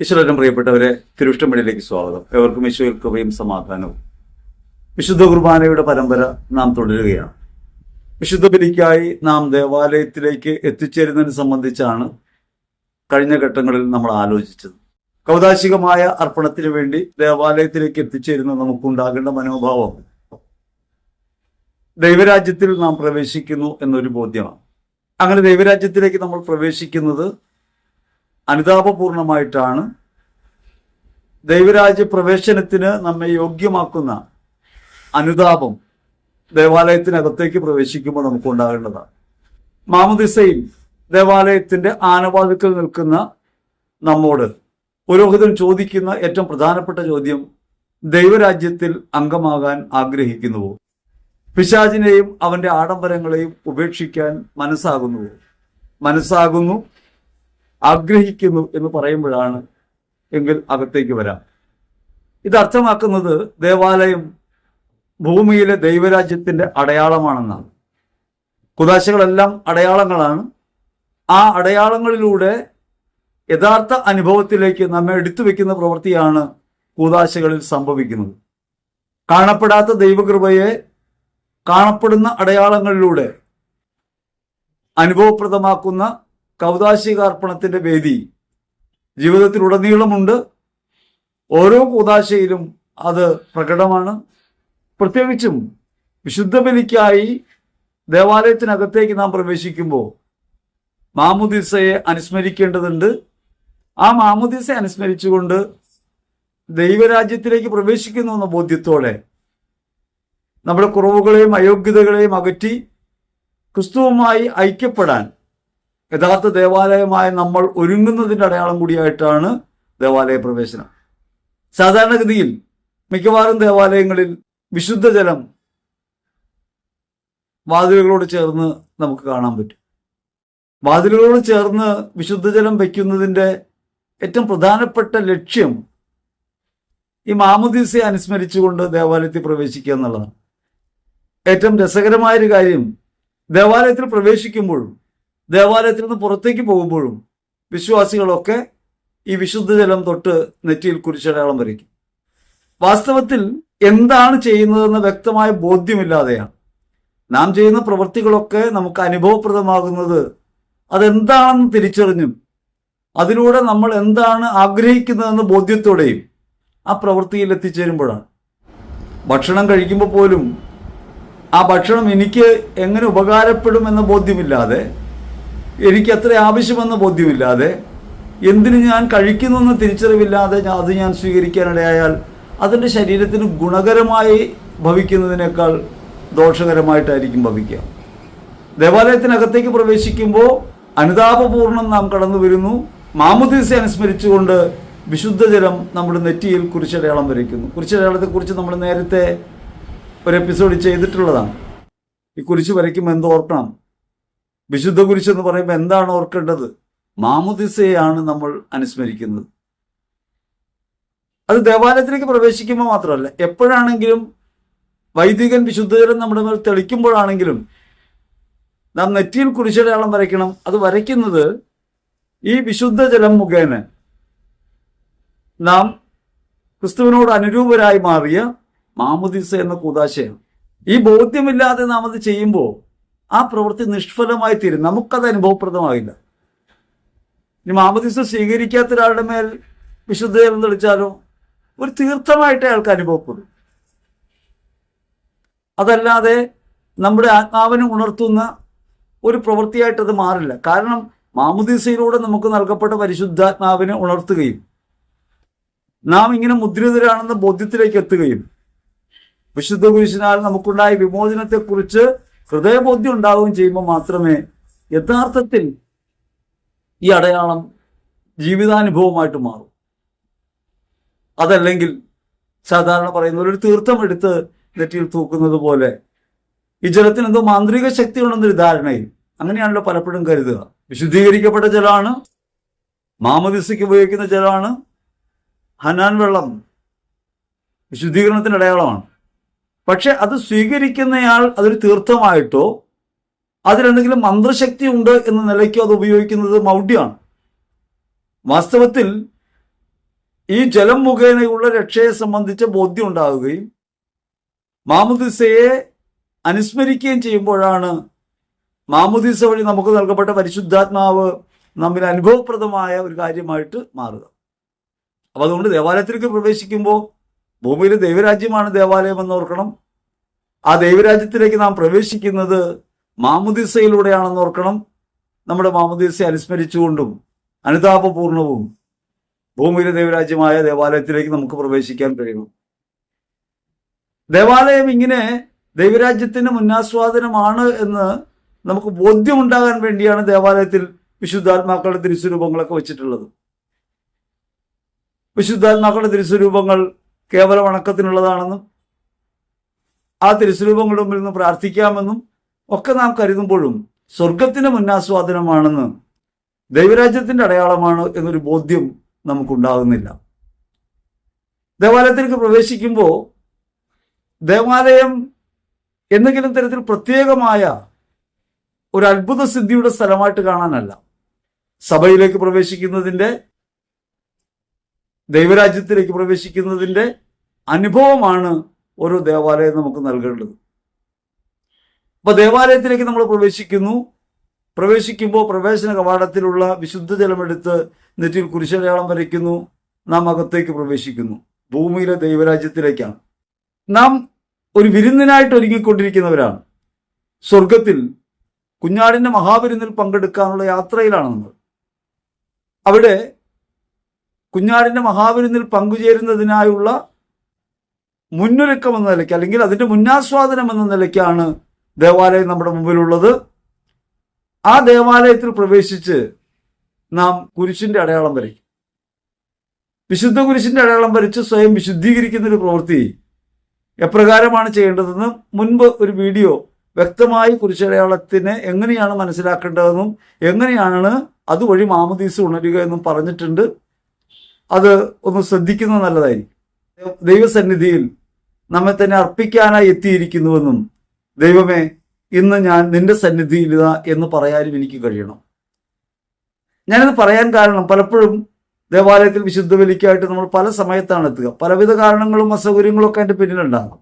ഈശ്വരനും പ്രിയപ്പെട്ടവരെ തിരുവിഷ്ടമണിയിലേക്ക് സ്വാഗതം. എവർക്കും ഈശോയിൽ കൃപയും സമാധാനവും. വിശുദ്ധ കുർബാനയുടെ പരമ്പര നാം തുടരുകയാണ്. വിശുദ്ധ ബലിക്കായി നാം ദേവാലയത്തിലേക്ക് എത്തിച്ചേരുന്നതിനെ സംബന്ധിച്ചാണ് കഴിഞ്ഞ ഘട്ടങ്ങളിൽ നമ്മൾ ആലോചിച്ചത്. കൗതാശികമായ അർപ്പണത്തിന് വേണ്ടി ദേവാലയത്തിലേക്ക് എത്തിച്ചേരുന്ന നമുക്കുണ്ടാകേണ്ട മനോഭാവം. ദൈവരാജ്യത്തിൽ നാം പ്രവേശിക്കുന്നു എന്നൊരു ബോധ്യമാണ്. അങ്ങനെ ദൈവരാജ്യത്തിലേക്ക് നമ്മൾ പ്രവേശിക്കുന്നത് അനുതാപപൂർണമായിട്ടാണ് ദൈവരാജ്യ പ്രവേശനത്തിന് നമ്മെ യോഗ്യമാക്കുന്ന അനുതാപം ദേവാലയത്തിനകത്തേക്ക് പ്രവേശിക്കുമ്പോൾ നമുക്ക് ഉണ്ടാകേണ്ടതാണ് മാമുദിസയിൽ ദേവാലയത്തിന്റെ ആനവാതിക്കൽ നിൽക്കുന്ന നമ്മോട് പുരോഹിതൻ ചോദിക്കുന്ന ഏറ്റവും പ്രധാനപ്പെട്ട ചോദ്യം ദൈവരാജ്യത്തിൽ അംഗമാകാൻ ആഗ്രഹിക്കുന്നുവോ? പിശാചിനെയും അവന്റെ ആഡംബരങ്ങളെയും ഉപേക്ഷിക്കാൻ മനസ്സാകുന്നുവോ? മനസ്സാകുന്നു. ആഗ്രഹിക്കുന്നു എന്ന് പറയുമ്പോഴാണ് എങ്കിൽ അകത്തേക്ക് വരാം. ഇത് അർത്ഥമാക്കുന്നത് ദേവാലയം ഭൂമിയിലെ ദൈവരാജ്യത്തിന്റെ അടയാളമാണെന്നാണ്. കുതാശകളെല്ലാം അടയാളങ്ങളാണ്. ആ അടയാളങ്ങളിലൂടെ യഥാർത്ഥ അനുഭവത്തിലേക്ക് നമ്മെ എടുത്തു വെക്കുന്ന പ്രവൃത്തിയാണ് കൂതാശകളിൽ സംഭവിക്കുന്നത്. കാണപ്പെടാത്ത ദൈവകൃപയെ കാണപ്പെടുന്ന അടയാളങ്ങളിലൂടെ അനുഭവപ്രദമാക്കുന്ന കൗതാശികാർപ്പണത്തിന്റെ വേദി. ജീവിതത്തിലുടനീളമുണ്ട്. ഓരോ കൂതാശയിലും അത് പ്രകടമാണ്. പ്രത്യേകിച്ചും വിശുദ്ധ ബലിക്കായി ദേവാലയത്തിനകത്തേക്ക് നാം പ്രവേശിക്കുമ്പോൾ മാമുദിസയെ അനുസ്മരിക്കേണ്ടതുണ്ട്. ആ മാമുദിസയെ അനുസ്മരിച്ചുകൊണ്ട് ദൈവരാജ്യത്തിലേക്ക് പ്രവേശിക്കുന്നു എന്ന ബോധ്യത്തോടെ നമ്മുടെ കുറവുകളെയും അയോഗ്യതകളെയും അകറ്റി ക്രിസ്തുവുമായി ഐക്യപ്പെടാൻ യഥാർത്ഥ ദേവാലയമായ നമ്മൾ ഒരുങ്ങുന്നതിന്റെ അടയാളം കൂടിയായിട്ടാണ് ദേവാലയ പ്രവേശനം സാധാരണഗതിയിൽ മിക്കവാറും ദേവാലയങ്ങളിൽ വിശുദ്ധജലം വാതിലുകളോട് ചേർന്ന് നമുക്ക് കാണാൻ പറ്റും. വാതിലുകളോട് ചേർന്ന് വിശുദ്ധജലം വയ്ക്കുന്നതിന്റെ ഏറ്റവും പ്രധാനപ്പെട്ട ലക്ഷ്യം ഈ മാമുദീസയെ അനുസ്മരിച്ചുകൊണ്ട് ദേവാലയത്തിൽ പ്രവേശിക്കുക എന്നുള്ളതാണ്. ഏറ്റവും രസകരമായൊരു കാര്യം ദേവാലയത്തിൽ പ്രവേശിക്കുമ്പോഴും ദേവാലയത്തിൽ നിന്ന് പുറത്തേക്ക് പോകുമ്പോഴും വിശ്വാസികളൊക്കെ ഈ വിശുദ്ധ ജലം തൊട്ട് നെറ്റിയിൽ കുരിശടയാളം വരയ്ക്കും. വാസ്തവത്തിൽ എന്താണ് ചെയ്യുന്നതെന്ന് വ്യക്തമായ ബോധ്യമില്ലാതെയാണ്. നാം ചെയ്യുന്ന പ്രവൃത്തികളൊക്കെ നമുക്ക് അനുഭവപ്രദമാകുന്നത് അതെന്താണെന്ന് തിരിച്ചറിഞ്ഞും അതിലൂടെ നമ്മൾ എന്താണ് ആഗ്രഹിക്കുന്നതെന്ന് ബോധ്യത്തോടെയും ആ പ്രവൃത്തിയിൽ എത്തിച്ചേരുമ്പോഴാണ്. ഭക്ഷണം കഴിക്കുമ്പോൾ പോലും ആ ഭക്ഷണം എനിക്ക് എങ്ങനെ ഉപകാരപ്പെടും എന്ന ബോധ്യമില്ലാതെ എനിക്ക് അത്ര ആവശ്യമെന്ന ബോധ്യമില്ലാതെ എന്തിന് ഞാൻ കഴിക്കുന്നെന്ന് തിരിച്ചറിവില്ലാതെ അത് ഞാൻ സ്വീകരിക്കാനിടയായാൽ അതിന്റെ ശരീരത്തിന് ഗുണകരമായി ഭവിക്കുന്നതിനേക്കാൾ ദോഷകരമായിട്ടായിരിക്കും ഭവിക്കുക. ദേവാലയത്തിനകത്തേക്ക് പ്രവേശിക്കുമ്പോൾ അനുതാപപൂർണം നാം കടന്നു വരുന്നു. മാമുദീസ അനുസ്മരിച്ചുകൊണ്ട് വിശുദ്ധജലം നമ്മുടെ നെറ്റിയിൽ കുരിശടയാളം വരയ്ക്കുന്നു. കുരിശടയാളത്തെക്കുറിച്ച് നമ്മൾ നേരത്തെ ഒരു എപ്പിസോഡ് ചെയ്തിട്ടുള്ളതാണ്. ഈ കുരിശ് വരയ്ക്കുമ്പോൾ എന്ത് ഓർക്കണം? വിശുദ്ധ കുരിശ് എന്ന് പറയുമ്പോൾ എന്താണ് ഓർക്കേണ്ടത്? മാമുദിസയാണ് നമ്മൾ അനുസ്മരിക്കുന്നത്. അത് ദേവാലയത്തിലേക്ക് പ്രവേശിക്കുമ്പോൾ മാത്രമല്ല എപ്പോഴാണെങ്കിലും വൈദികൻ വിശുദ്ധജലം നമ്മുടെ മേൽ തെളിക്കുമ്പോഴാണെങ്കിലും നാം നെറ്റിയിൽ കുരിശടയാളം വരയ്ക്കണം. അത് വരയ്ക്കുന്നത് ഈ വിശുദ്ധജലം മുഖേന നാം ക്രിസ്തുവിനോട് അനുരൂപരായി മാറിയ മാമുദിസ എന്ന കൂതാശയാണ്. ഈ ബോധ്യമില്ലാതെ നാം അത് ചെയ്യുമ്പോൾ ആ പ്രവൃത്തി നിഷ്ഫലമായി തീരും. നമുക്കത് അനുഭവപ്രദമാകില്ല ഇനി മാമദിസ സ്വീകരിക്കാത്ത ഒരാളുടെ മേൽ വിശുദ്ധജലം തെളിച്ചാലോ? ഒരു തീർത്ഥമായിട്ട് അയാൾക്ക് അനുഭവപ്പെടും. അതല്ലാതെ നമ്മുടെ ആത്മാവിനെ ഉണർത്തുന്ന ഒരു പ്രവൃത്തിയായിട്ട് അത് മാറില്ല. കാരണം മാമുദീസയിലൂടെ നമുക്ക് നൽകപ്പെട്ട പരിശുദ്ധാത്മാവിനെ ഉണർത്തുകയും നാം ഇങ്ങനെ മുദ്രിതരാണെന്ന ബോധ്യത്തിലേക്ക് എത്തുകയും വിശുദ്ധ കുരിശിനാൽ നമുക്കുണ്ടായ വിമോചനത്തെക്കുറിച്ച് ഹൃദയബോധ്യം ഉണ്ടാവുകയും ചെയ്യുമ്പോൾ മാത്രമേ യഥാർത്ഥത്തിൽ ഈ അടയാളം ജീവിതാനുഭവമായിട്ട് മാറും. അതല്ലെങ്കിൽ സാധാരണ പറയുന്ന ഒരു തീർത്ഥം എടുത്ത് നെറ്റിയിൽ തൂക്കുന്നത് പോലെ ഈ ജലത്തിന് എന്തോ മാന്ത്രിക ശക്തി ഉണ്ടെന്നൊരു ധാരണയിൽ അങ്ങനെയാണല്ലോ പലപ്പോഴും കരുതുക. വിശുദ്ധീകരിക്കപ്പെട്ട ജലമാണ് മാമദിസയ്ക്ക് ഉപയോഗിക്കുന്ന ജലമാണ് ഹനാൻ വെള്ളം വിശുദ്ധീകരണത്തിന്റെ അടയാളമാണ്. പക്ഷെ അത് സ്വീകരിക്കുന്നയാൾ അതൊരു തീർത്ഥമായിട്ടോ അതിലെന്തെങ്കിലും മന്ത്രശക്തി ഉണ്ട് എന്ന നിലയ്ക്കോ അത് ഉപയോഗിക്കുന്നത് മൗഢ്യമാണ്. വാസ്തവത്തിൽ ഈ ജലം മുഖേനയുള്ള രക്ഷയെ സംബന്ധിച്ച ബോധ്യം ഉണ്ടാവുകയും മാമുദിസയെ അനുസ്മരിക്കുകയും ചെയ്യുമ്പോഴാണ് മാമുദിസ വഴി നമുക്ക് നൽകപ്പെട്ട പരിശുദ്ധാത്മാവ് നമ്മിൽ അനുഭവപ്രദമായ ഒരു കാര്യമായിട്ട് മാറുക. അപ്പൊ അതുകൊണ്ട് ദേവാലയത്തിലേക്ക് പ്രവേശിക്കുമ്പോൾ ഭൂമിയിലെ ദൈവരാജ്യമാണ് ദേവാലയം എന്ന് ഓർക്കണം. ആ ദൈവരാജ്യത്തിലേക്ക് നാം പ്രവേശിക്കുന്നത് മാമുദിസയിലൂടെയാണെന്ന് ഓർക്കണം. നമ്മുടെ മാമുദിസയെ അനുസ്മരിച്ചുകൊണ്ടും അനുതാപപൂർണവും ഭൂമിയിലെ ദൈവരാജ്യമായ ദേവാലയത്തിലേക്ക് നമുക്ക് പ്രവേശിക്കാൻ കഴിയണം ദേവാലയം ഇങ്ങനെ ദൈവരാജ്യത്തിന്റെ മുന്നാസ്വാദനമാണ് എന്ന് നമുക്ക് ബോധ്യമുണ്ടാകാൻ വേണ്ടിയാണ് ദേവാലയത്തിൽ വിശുദ്ധാത്മാക്കളുടെ തിരുസ്വരൂപങ്ങളൊക്കെ വെച്ചിട്ടുള്ളത്. വിശുദ്ധാത്മാക്കളുടെ തിരുസ്വരൂപങ്ങൾ കേവലം വണക്കത്തിനുള്ളതാണെന്നും ആ തിരുസ്വരൂപങ്ങളുടെ മുമ്പിൽ നിന്ന് പ്രാർത്ഥിക്കാമെന്നും ഒക്കെ നാം കരുതുമ്പോഴും സ്വർഗത്തിന്റെ മുന്നാസ്വാദനമാണെന്ന് ദൈവരാജ്യത്തിന്റെ അടയാളമാണ് എന്നൊരു ബോധ്യം നമുക്കുണ്ടാകുന്നില്ല. ദേവാലയത്തിലേക്ക് പ്രവേശിക്കുമ്പോൾ ദേവാലയം എന്തെങ്കിലും തരത്തിൽ പ്രത്യേകമായ ഒരു അത്ഭുത സിദ്ധിയുടെ സ്ഥലമായിട്ട് കാണാനല്ല. സഭയിലേക്ക് പ്രവേശിക്കുന്നതിന്റെ ദൈവരാജ്യത്തിലേക്ക് പ്രവേശിക്കുന്നതിന്റെ അനുഭവമാണ് ഓരോ ദേവാലയം നമുക്ക് നൽകേണ്ടത്. അപ്പൊ ദേവാലയത്തിലേക്ക് നമ്മൾ പ്രവേശിക്കുന്നു. പ്രവേശിക്കുമ്പോൾ പ്രവേശന കവാടത്തിലുള്ള വിശുദ്ധ ജലമെടുത്ത് നെറ്റിയിൽ കുരിശടയാളം വരയ്ക്കുന്നു. നാം അകത്തേക്ക് പ്രവേശിക്കുന്നു. ഭൂമിയിലെ ദൈവരാജ്യത്തിലേക്കാണ്. നാം ഒരു വിരുന്നിനായിട്ട് ഒരുങ്ങിക്കൊണ്ടിരിക്കുന്നവരാണ്. സ്വർഗത്തിൽ കുഞ്ഞാടിന്റെ മഹാവിരുന്നിൽ പങ്കെടുക്കാനുള്ള യാത്രയിലാണ് നമ്മൾ. അവിടെ കുഞ്ഞാടിന്റെ മഹാവിരുന്നിൽ പങ്കുചേരുന്നതിനായുള്ള മുന്നൊരുക്കം എന്ന നിലയ്ക്ക് അല്ലെങ്കിൽ അതിന്റെ മുന്നാസ്വാദനം എന്ന നിലയ്ക്കാണ് ദേവാലയം നമ്മുടെ മുമ്പിലുള്ളത്. ആ ദേവാലയത്തിൽ പ്രവേശിച്ച് നാം കുരിശിന്റെ അടയാളം വരയ്ക്കും. വിശുദ്ധ കുരിശിന്റെ അടയാളം വരച്ച് സ്വയം വിശുദ്ധീകരിക്കുന്ന ഒരു പ്രവൃത്തി എപ്രകാരമാണ് ചെയ്യേണ്ടതെന്ന് മുൻപ് ഒരു വീഡിയോ വ്യക്തമായി കുരിശടയാളത്തിനെ എങ്ങനെയാണ് മനസ്സിലാക്കേണ്ടതെന്നും എങ്ങനെയാണ് അതുവഴി മാമദീസ് ഉണരുക എന്നും പറഞ്ഞിട്ടുണ്ട്. അത് ഒന്ന് ശ്രദ്ധിക്കുന്നത് നല്ലതായിരിക്കും. ദൈവസന്നിധിയിൽ നമ്മെ തന്നെ അർപ്പിക്കാനായി എത്തിയിരിക്കുന്നുവെന്നും ദൈവമേ ഇന്ന് ഞാൻ നിന്റെ സന്നിധിയിൽ ഇതാ എന്ന് പറയാനും എനിക്ക് കഴിയണം. ഞാനിത് പറയാൻ കാരണം പലപ്പോഴും ദേവാലയത്തിൽ വിശുദ്ധ ബലിക്കായിട്ട് നമ്മൾ പല സമയത്താണ് എത്തുക. പലവിധ കാരണങ്ങളും അസൗകര്യങ്ങളും ഒക്കെ അതിന്റെ പിന്നിലുണ്ടാകും.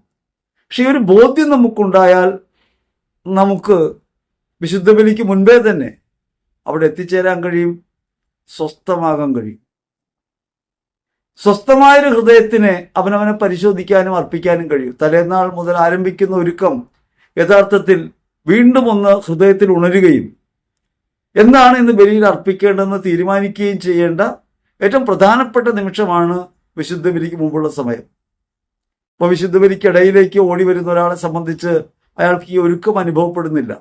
പക്ഷെ ഈ ഒരു ബോധ്യം നമുക്കുണ്ടായാൽ നമുക്ക് വിശുദ്ധ ബലിക്ക് മുൻപേ തന്നെ അവിടെ എത്തിച്ചേരാൻ കഴിയും സ്വസ്ഥമാകാൻ കഴിയും. സ്വസ്ഥമായൊരു ഹൃദയത്തിന് അവനവനെ പരിശോധിക്കാനും അർപ്പിക്കാനും കഴിയും. തലേന്നാൾ മുതൽ ആരംഭിക്കുന്ന ഒരുക്കം യഥാർത്ഥത്തിൽ വീണ്ടും ഒന്ന് ഹൃദയത്തിൽ ഉണരുകയും എന്താണ് ഇന്ന് ബലിയിൽ അർപ്പിക്കേണ്ടതെന്ന് തീരുമാനിക്കുകയും ചെയ്യേണ്ട ഏറ്റവും പ്രധാനപ്പെട്ട നിമിഷമാണ് വിശുദ്ധ ബലിക്ക് മുമ്പുള്ള സമയം. അപ്പോൾ വിശുദ്ധ ബലിക്കിടയിലേക്ക് ഓടി വരുന്ന ഒരാളെ സംബന്ധിച്ച് അയാൾക്ക് ഈ ഒരുക്കം അനുഭവപ്പെടുന്നില്ല.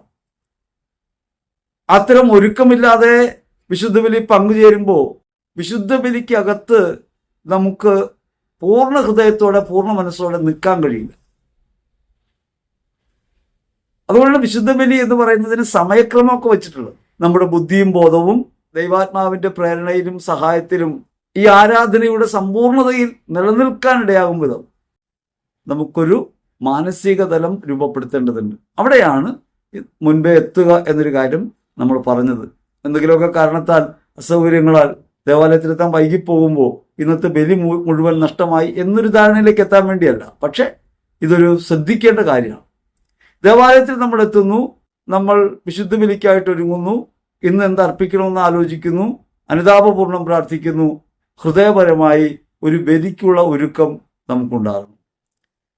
അത്തരം ഒരുക്കമില്ലാതെ വിശുദ്ധ ബലി പങ്കുചേരുമ്പോൾ വിശുദ്ധ ബലിക്കകത്ത് നമുക്ക് പൂർണ ഹൃദയത്തോടെ പൂർണ മനസ്സോടെ നിൽക്കാൻ കഴിയില്ല. അതുകൊണ്ട് വിശുദ്ധ ബലി എന്ന് പറയുന്നതിന് സമയക്രമമൊക്കെ വെച്ചിട്ടുള്ളത്. നമ്മുടെ ബുദ്ധിയും ബോധവും ദൈവാത്മാവിന്റെ പ്രേരണയിലും സഹായത്തിലും ഈ ആരാധനയുടെ സമ്പൂർണതയിൽ നിലനിൽക്കാൻ ഇടയാകും വിധം നമുക്കൊരു മാനസിക തലം രൂപപ്പെടുത്തേണ്ടതുണ്ട്. അവിടെയാണ് മുൻപേ എത്തുക എന്നൊരു കാര്യം നമ്മൾ പറഞ്ഞത്. എന്തെങ്കിലുമൊക്കെ കാരണത്താൽ അസൗകര്യങ്ങളാൽ ദേവാലയത്തിലെത്താൻ വൈകിപ്പോകുമ്പോൾ ഇന്നത്തെ ബലി മുഴുവൻ നഷ്ടമായി എന്നൊരു ധാരണയിലേക്ക് എത്താൻ വേണ്ടിയല്ല. പക്ഷെ ഇതൊരു ശ്രദ്ധിക്കേണ്ട കാര്യമാണ്. ദേവാലയത്തിൽ നമ്മൾ എത്തുന്നു നമ്മൾ വിശുദ്ധ ബലിക്കായിട്ട് ഒരുങ്ങുന്നു ഇന്ന് എന്ത് അർപ്പിക്കണമെന്ന് ആലോചിക്കുന്നു അനുതാപപൂർണം പ്രാർത്ഥിക്കുന്നു ഹൃദയപരമായി ഒരു ബലിക്കുള്ള ഒരുക്കം നമുക്കുണ്ടാകും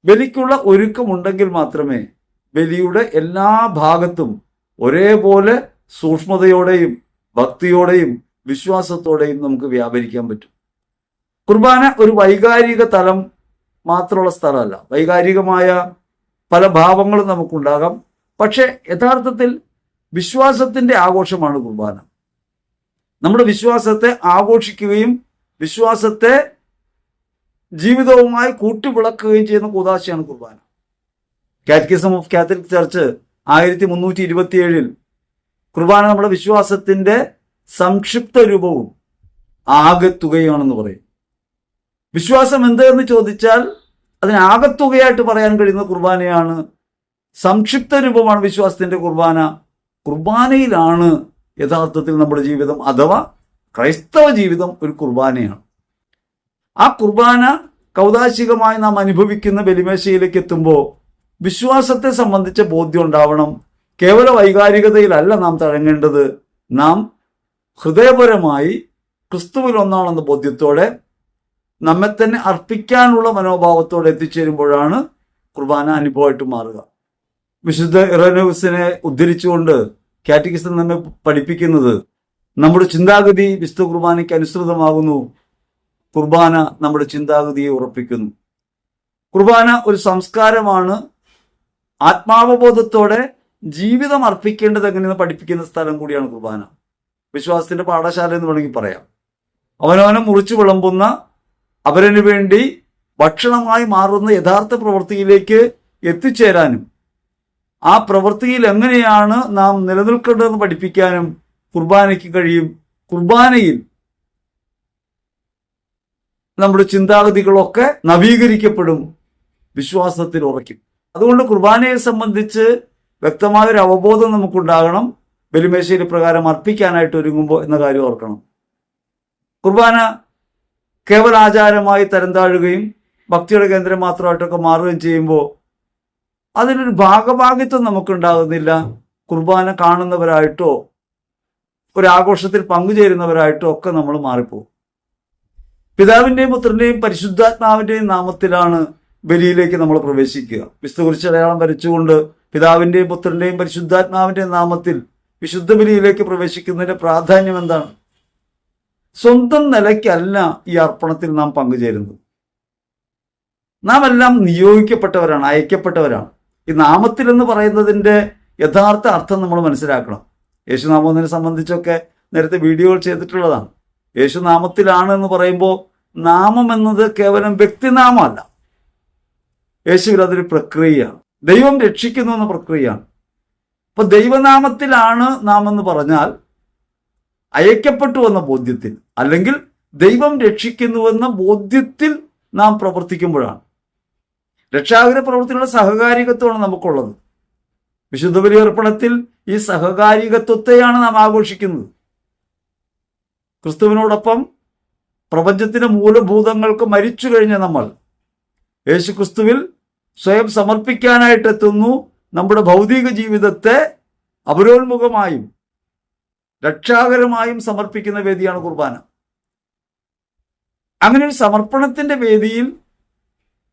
ബലിക്കുള്ള ഒരുക്കമുണ്ടെങ്കിൽ മാത്രമേ ബലിയുടെ എല്ലാ ഭാഗത്തും ഒരേപോലെ സൂക്ഷ്മതയോടെയും ഭക്തിയോടെയും വിശ്വാസത്തോടെയും നമുക്ക് വ്യാപരിക്കാൻ പറ്റും. കുർബാന ഒരു വൈകാരിക തലം മാത്രമുള്ള സ്ഥലമല്ല. വൈകാരികമായ പല ഭാവങ്ങളും നമുക്കുണ്ടാകാം. പക്ഷെ യഥാർത്ഥത്തിൽ വിശ്വാസത്തിന്റെ ആഘോഷമാണ് കുർബാന. നമ്മുടെ വിശ്വാസത്തെ ആഘോഷിക്കുകയും വിശ്വാസത്തെ ജീവിതവുമായി കൂട്ടിവിളക്കുകയും ചെയ്യുന്ന കൂതാശയാണ് കുർബാന. കാറ്റക്കിസം ഓഫ് കാത്തലിക് ചർച്ച് ആയിരത്തി മുന്നൂറ്റി ഇരുപത്തിയേഴിൽ കുർബാന നമ്മുടെ വിശ്വാസത്തിന്റെ സംക്ഷിപ്ത രൂപവും ആകത്തുകയാണെന്ന് പറയും. വിശ്വാസം എന്തെന്ന് ചോദിച്ചാൽ അതിന് ആകത്തുകയായിട്ട് പറയാൻ കഴിയുന്ന കുർബാനയാണ് സംക്ഷിപ്ത രൂപമാണ് വിശ്വാസത്തിന്റെ കുർബാന. കുർബാനയിലാണ് യഥാർത്ഥത്തിൽ നമ്മുടെ ജീവിതം അഥവാ ക്രൈസ്തവ ജീവിതം ഒരു കുർബാനയാണ്. ആ കുർബാന കൗതാശികമായി നാം അനുഭവിക്കുന്ന ബലിമേശയിലേക്ക് എത്തുമ്പോൾ വിശ്വാസത്തെ സംബന്ധിച്ച ബോധ്യം ഉണ്ടാവണം. കേവല വൈകാരികതയിലല്ല നാം തഴങ്ങേണ്ടത്. നാം ഹൃദയപരമായി ക്രിസ്തുവിൽ ഒന്നാണെന്ന ബോധ്യത്തോടെ നമ്മെ തന്നെ അർപ്പിക്കാനുള്ള മനോഭാവത്തോടെ എത്തിച്ചേരുമ്പോഴാണ് കുർബാന അനുഭവമായിട്ട് മാറുക. വിശുദ്ധ ഇറനോസിനെ ഉദ്ധരിച്ചുകൊണ്ട് കാറ്റഗിസം നമ്മെ പഠിപ്പിക്കുന്നത് നമ്മുടെ ചിന്താഗതി വിശുദ്ധ കുർബാനയ്ക്ക് അനുസൃതമാകുന്നു. കുർബാന നമ്മുടെ ചിന്താഗതിയെ ഉറപ്പിക്കുന്നു. കുർബാന ഒരു സംസ്കാരമാണ്. ആത്മാവബോധത്തോടെ ജീവിതം അർപ്പിക്കേണ്ടത് എങ്ങനെയെന്ന് പഠിപ്പിക്കുന്ന സ്ഥലം കൂടിയാണ് കുർബാന. വിശ്വാസത്തിന്റെ പാഠശാല എന്ന് വേണമെങ്കിൽ പറയാം. അവനവനെ മുറിച്ചു വിളമ്പുന്ന അവരന് വേണ്ടി ഭക്ഷണമായി മാറുന്ന യഥാർത്ഥ പ്രവൃത്തിയിലേക്ക് എത്തിച്ചേരാനും ആ പ്രവൃത്തിയിൽ എങ്ങനെയാണ് നാം നിലനിൽക്കേണ്ടതെന്ന് പഠിപ്പിക്കാനും കുർബാനയ്ക്ക് കഴിയും. കുർബാനയിൽ നമ്മുടെ ചിന്താഗതികളൊക്കെ നവീകരിക്കപ്പെടും. വിശ്വാസത്തിൽ ഉറയ്ക്കും. അതുകൊണ്ട് കുർബാനയെ സംബന്ധിച്ച് വ്യക്തമായ ഒരു അവബോധം നമുക്കുണ്ടാകണം. ബലിമേശയിൽ പ്രകാരം അർപ്പിക്കാനായിട്ട് ഒരുങ്ങുമ്പോൾ എന്ന കാര്യം ഓർക്കണം. കുർബാന കേവല ആചാരമായി തരം താഴുകയും ഭക്തിയുടെ കേന്ദ്രം മാത്രമായിട്ടൊക്കെ മാറുകയും ചെയ്യുമ്പോൾ അതിനൊരു ഭാഗഭാഗിത്വം നമുക്കുണ്ടാകുന്നില്ല. കുർബാന കാണുന്നവരായിട്ടോ ഒരാഘോഷത്തിൽ പങ്കുചേരുന്നവരായിട്ടോ ഒക്കെ നമ്മൾ മാറിപ്പോകും. പിതാവിന്റെയും പുത്രന്റെയും പരിശുദ്ധാത്മാവിന്റെയും നാമത്തിലാണ് ബലിയിലേക്ക് നമ്മൾ പ്രവേശിക്കുക. വിശുദ്ധ കുറിച്ച് അടയാളം വരച്ചുകൊണ്ട് പിതാവിന്റെയും പുത്രന്റെയും പരിശുദ്ധാത്മാവിന്റെയും നാമത്തിൽ വിശുദ്ധ ബലിയിലേക്ക് പ്രവേശിക്കുന്നതിന്റെ പ്രാധാന്യം എന്താണ്? സ്വന്തം നിലയ്ക്കല്ല ഈ അർപ്പണത്തിൽ നാം പങ്കുചേരുന്നത്. നാം എല്ലാം നിയോഗിക്കപ്പെട്ടവരാണ് അയക്കപ്പെട്ടവരാണ്. ഈ നാമത്തിൽ എന്ന് പറയുന്നതിന്റെ യഥാർത്ഥ അർത്ഥം നമ്മൾ മനസ്സിലാക്കണം. യേശുനാമത്തിനെ സംബന്ധിച്ചൊക്കെ നേരത്തെ വീഡിയോകൾ ചെയ്തിട്ടുള്ളതാണ്. യേശുനാമത്തിലാണ് എന്ന് പറയുമ്പോൾ നാമം എന്നത് കേവലം വ്യക്തിനാമമല്ല. യേശുവിൽ അതൊരു പ്രക്രിയയാണ്. ദൈവം രക്ഷിക്കുന്നു എന്ന പ്രക്രിയയാണ്. അപ്പൊ ദൈവനാമത്തിലാണ് നാം എന്ന് പറഞ്ഞാൽ അയക്കപ്പെട്ടു എന്ന ബോധ്യത്തിൽ അല്ലെങ്കിൽ ദൈവം രക്ഷിക്കുന്നുവെന്ന ബോധ്യത്തിൽ നാം പ്രവർത്തിക്കുമ്പോഴാണ്. രക്ഷാകര പ്രവർത്തിയുടെ സഹകാരികത്വമാണ് നമുക്കുള്ളത്. വിശുദ്ധ ബലിയർപ്പണത്തിൽ ഈ സഹകാരികത്വത്തെയാണ് നാം ആഘോഷിക്കുന്നത്. ക്രിസ്തുവിനോടൊപ്പം പ്രപഞ്ചത്തിന്റെ മൂലഭൂതങ്ങൾക്ക് മരിച്ചു കഴിഞ്ഞ നമ്മൾ യേശു ക്രിസ്തുവിൽ സ്വയം സമർപ്പിക്കാനായിട്ട് എത്തുന്നു നമ്മുടെ ഭൗതിക ജീവിതത്തെ അപരോന്മുഖമായും രക്ഷാകരമായും സമർപ്പിക്കുന്ന വേദിയാണ് കുർബാന. അങ്ങനെ ഒരു സമർപ്പണത്തിന്റെ വേദിയിൽ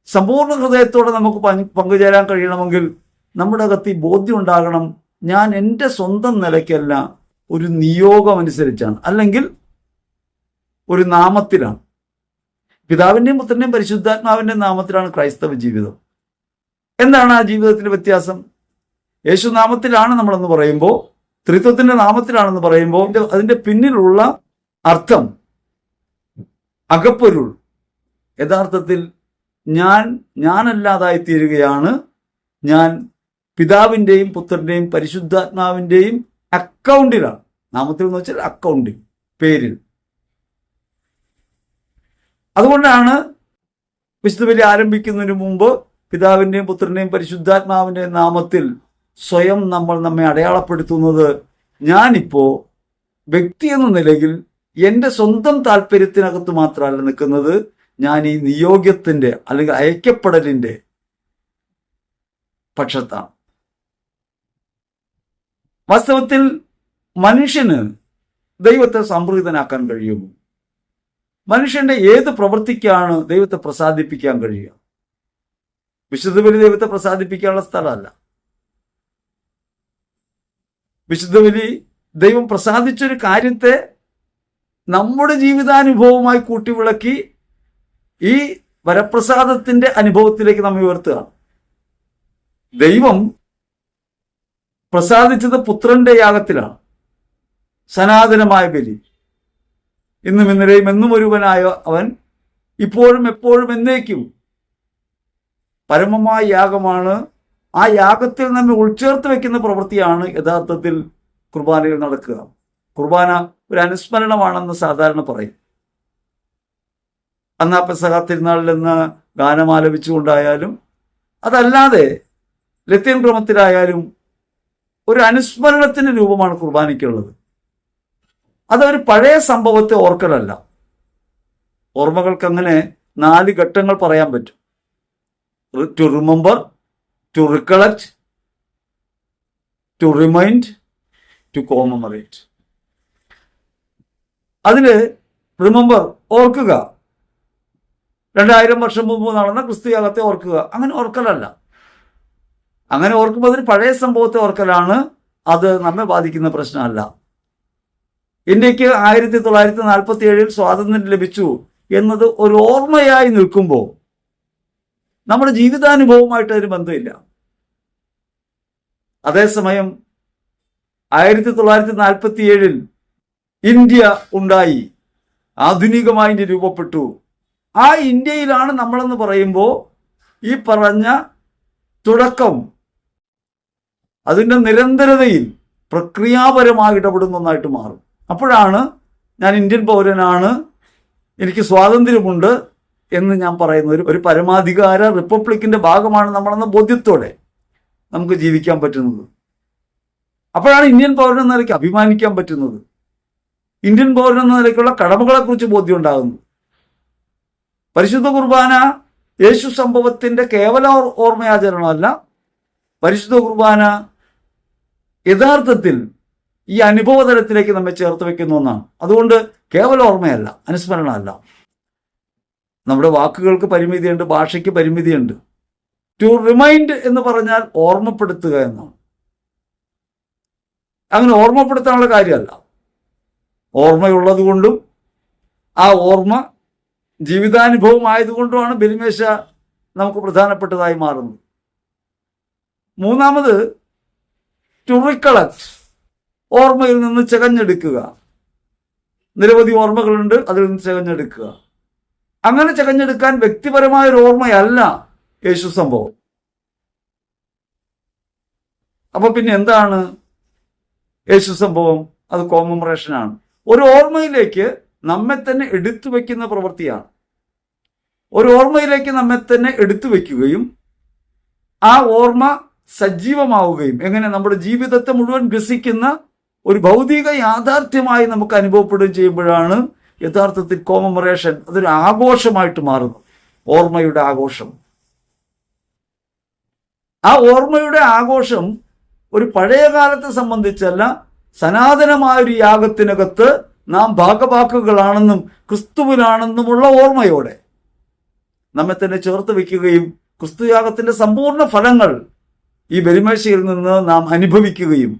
സമ്പൂർണ ഹൃദയത്തോടെ നമുക്ക് പങ്കുചേരാൻ കഴിയണമെങ്കിൽ നമ്മുടെ അകത്ത് ഈ ബോധ്യം ഉണ്ടാകണം. ഞാൻ എന്റെ സ്വന്തം നിലയ്ക്കല്ല ഒരു നിയോഗം അനുസരിച്ചാണ്. അല്ലെങ്കിൽ ഒരു നാമത്തിലാണ്. പിതാവിന്റെയും പുത്രന്റെയും പരിശുദ്ധാത്മാവിന്റെ നാമത്തിലാണ് ക്രൈസ്തവ ജീവിതം. എന്താണ് ആ ജീവിതത്തിന്റെ വ്യത്യാസം? യേശു നാമത്തിലാണ് നമ്മളെന്ന് പറയുമ്പോൾ ത്രിത്വത്തിന്റെ നാമത്തിലാണെന്ന് പറയുമ്പോൾ അതിന്റെ- പിന്നിലുള്ള അർത്ഥം അകപ്പൊരുൾ. യഥാർത്ഥത്തിൽ ഞാൻ ഞാനല്ലാതായി തീരുകയാണ് ഞാൻ പിതാവിന്റെയും പുത്രന്റെയും പരിശുദ്ധാത്മാവിന്റെയും അക്കൗണ്ടിലാണ്. നാമത്തിൽ എന്ന് വെച്ചാൽ അക്കൗണ്ടിൽ പേരിൽ. അതുകൊണ്ടാണ് വിശുദ്ധ ബലി ആരംഭിക്കുന്നതിന് മുമ്പ് പിതാവിന്റെയും പുത്രന്റെയും പരിശുദ്ധാത്മാവിന്റെയും നാമത്തിൽ സ്വയം നമ്മൾ നമ്മെ അടയാളപ്പെടുത്തുന്നത് ഞാനിപ്പോൾ വ്യക്തി എന്ന നിലയിൽ എന്റെ സ്വന്തം താല്പര്യത്തിനകത്ത് മാത്രമല്ല നിൽക്കുന്നത് ഞാൻ ഈ നിയോഗ്യത്തിന്റെ അല്ലെങ്കിൽ അയക്കപ്പെടലിന്റെ പക്ഷത്താണ്. വാസ്തവത്തിൽ മനുഷ്യന് ദൈവത്തെ സംപ്രീതനാക്കാൻ കഴിയുമോ? മനുഷ്യന്റെ ഏത് പ്രവൃത്തിക്കാണ് ദൈവത്തെ പ്രസാദിപ്പിക്കാൻ കഴിയുക? വിശുദ്ധ ബലി ദൈവത്തെ പ്രസാദിപ്പിക്കാനുള്ള സ്ഥലമല്ല. വിശുദ്ധ ബലി ദൈവം പ്രസാദിച്ചൊരു കാര്യത്തെ നമ്മുടെ ജീവിതാനുഭവമായി കൂട്ടിവിളക്കി ഈ വരപ്രസാദത്തിന്റെ അനുഭവത്തിലേക്ക് നമ്മെ ഉയർത്തുകയാണ്. ദൈവം പ്രസാദിച്ചത് പുത്രന്റെ യാഗത്തിലാണ്. സനാതനമായ ബലി. ഇന്നും ഇന്നലെയും എന്നും ഒരുവനായ അവൻ ഇപ്പോഴും എപ്പോഴും എന്നേക്കും പരമമായ യാഗമാണ്. ആ യാഗത്തിൽ നമ്മെ ഉൾച്ചേർത്ത് വെക്കുന്ന പ്രവൃത്തിയാണ് യഥാർത്ഥത്തിൽ കുർബാനയിൽ നടക്കുക. കുർബാന ഒരു അനുസ്മരണമാണെന്ന് സാധാരണ പറയും. അന്നാ പെസഹ തിരുനാളിൽ നിന്ന് ഗാനം ആലപിച്ചുകൊണ്ടായാലും അതല്ലാതെ ലത്തീൻ ക്രമത്തിലായാലും ഒരു അനുസ്മരണത്തിന്റെ രൂപമാണ് കുർബാനയ്ക്കുള്ളത്. അതൊരു പഴയ സംഭവത്തെ ഓർക്കലല്ല. ഓർമ്മകൾക്കങ്ങനെ നാല് ഘട്ടങ്ങൾ പറയാൻ പറ്റും. To remember to recollect to remind to commemorate അതിൽ റിമെമ്പർ ഓർക്കുക. രണ്ടായിരം വർഷം മുമ്പ് നടന്ന ക്രിസ്തുയാഗത്തെ ഓർക്കുക. അങ്ങനെ ഓർക്കലല്ല. അങ്ങനെ ഓർക്കുമ്പോൾ അതിന് പഴയ സംഭവത്തെ ഓർക്കലാണ്. അത് നമ്മെ ബാധിക്കുന്ന പ്രശ്നമല്ല. ഇന്ത്യയ്ക്ക് ആയിരത്തി തൊള്ളായിരത്തി നാൽപ്പത്തി ഏഴിൽ സ്വാതന്ത്ര്യം ലഭിച്ചു എന്നത് ഒരു ഓർമ്മയായി നിൽക്കുമ്പോൾ നമ്മുടെ ജീവിതാനുഭവമായിട്ട് അതിന് ബന്ധമില്ല. അതേസമയം ആയിരത്തി തൊള്ളായിരത്തി നാൽപ്പത്തി ഏഴിൽ ഇന്ത്യ ഉണ്ടായി. ആധുനികമായി ഇന്ത്യ രൂപപ്പെട്ടു. ആ ഇന്ത്യയിലാണ് നമ്മളെന്ന് പറയുമ്പോൾ ഈ പറഞ്ഞ തുടക്കം. അതിന്റെ നിരന്തരതയിൽ പ്രക്രിയാപരമായി ഇടപെടുന്ന ഒന്നായിട്ട് മാറും. അപ്പോഴാണ് ഞാൻ ഇന്ത്യൻ പൗരനാണ്. എനിക്ക് സ്വാതന്ത്ര്യമുണ്ട്. എന്ന് ഞാൻ പറയുന്ന ഒരു ഒരു പരമാധികാര റിപ്പബ്ലിക്കിന്റെ ഭാഗമാണ് നമ്മളെന്ന ബോധ്യത്തോടെ നമുക്ക് ജീവിക്കാൻ പറ്റുന്നത്. അപ്പോഴാണ് ഇന്ത്യൻ പൗരൻ എന്ന നിലയ്ക്ക് അഭിമാനിക്കാൻ പറ്റുന്നത്. ഇന്ത്യൻ പൗരൻ എന്ന നിലയ്ക്കുള്ള കടമകളെക്കുറിച്ച് ബോധ്യം ഉണ്ടാകുന്നു പരിശുദ്ധ കുർബാന യേശു സംഭവത്തിന്റെ കേവല ഓർമ്മയാചരണമല്ല. പരിശുദ്ധ കുർബാന യഥാർത്ഥത്തിൽ ഈ അനുഭവതലത്തിലേക്ക് നമ്മെ ചേർത്ത് വെക്കുന്ന ഒന്നാണ്. അതുകൊണ്ട് കേവല ഓർമ്മയല്ല അനുസ്മരണമല്ല നമ്മുടെ വാക്കുകൾക്ക് പരിമിതിയുണ്ട് ഭാഷയ്ക്ക് പരിമിതിയുണ്ട്. ടു റിമൈൻഡ് എന്ന് പറഞ്ഞാൽ ഓർമ്മപ്പെടുത്തുക എന്നാണ്. അങ്ങനെ ഓർമ്മപ്പെടുത്താനുള്ള കാര്യമല്ല. ഓർമ്മയുള്ളത് കൊണ്ടും ആ ഓർമ്മ ജീവിതാനുഭവം ആയതുകൊണ്ടുമാണ് ബലിമേശ നമുക്ക് പ്രധാനപ്പെട്ടതായി മാറുന്നത്. മൂന്നാമത് ടു റിക്കളക്ട് ഓർമ്മയിൽ നിന്ന് ചകഞ്ഞെടുക്കുക. നിരവധി ഓർമ്മകളുണ്ട് അതിൽ നിന്ന് ചകഞ്ഞെടുക്കുക. അങ്ങനെ ചകഞ്ഞെടുക്കാൻ വ്യക്തിപരമായ ഒരു ഓർമ്മയല്ല യേശു സംഭവം. അപ്പൊ പിന്നെ എന്താണ് യേശു സംഭവം? അത് കോമമറേഷനാണ് ഒരു ഓർമ്മയിലേക്ക് നമ്മെ തന്നെ എടുത്തു വയ്ക്കുന്ന പ്രവൃത്തിയാണ്. ഒരു ഓർമ്മയിലേക്ക് നമ്മെ തന്നെ എടുത്തു വയ്ക്കുകയും ആ ഓർമ്മ സജീവമാവുകയും എങ്ങനെ നമ്മുടെ ജീവിതത്തെ മുഴുവൻ ഗ്രസിക്കുന്ന ഒരു ഭൗതിക യാഥാർത്ഥ്യമായി നമുക്ക് അനുഭവപ്പെടുകയും ചെയ്യുമ്പോഴാണ് യഥാർത്ഥത്തിൽ കോമമറേഷൻ അതൊരു ആഘോഷമായിട്ട് മാറുന്നു. ഓർമ്മയുടെ ആഘോഷം. ആ ഓർമ്മയുടെ ആഘോഷം ഒരു പഴയ കാലത്തെ സംബന്ധിച്ചല്ല സനാതനമായ ഒരു യാഗത്തിനകത്ത് നാം ഭാഗവാക്കുകളാണെന്നും ക്രിസ്തുവിനാണെന്നുമുള്ള ഓർമ്മയോടെ നമ്മെ തന്നെ ചേർത്ത് വയ്ക്കുകയും ക്രിസ്തുയാഗത്തിന്റെ സമ്പൂർണ ഫലങ്ങൾ ഈ ബലിമേശയിൽ നിന്ന് നാം അനുഭവിക്കുകയും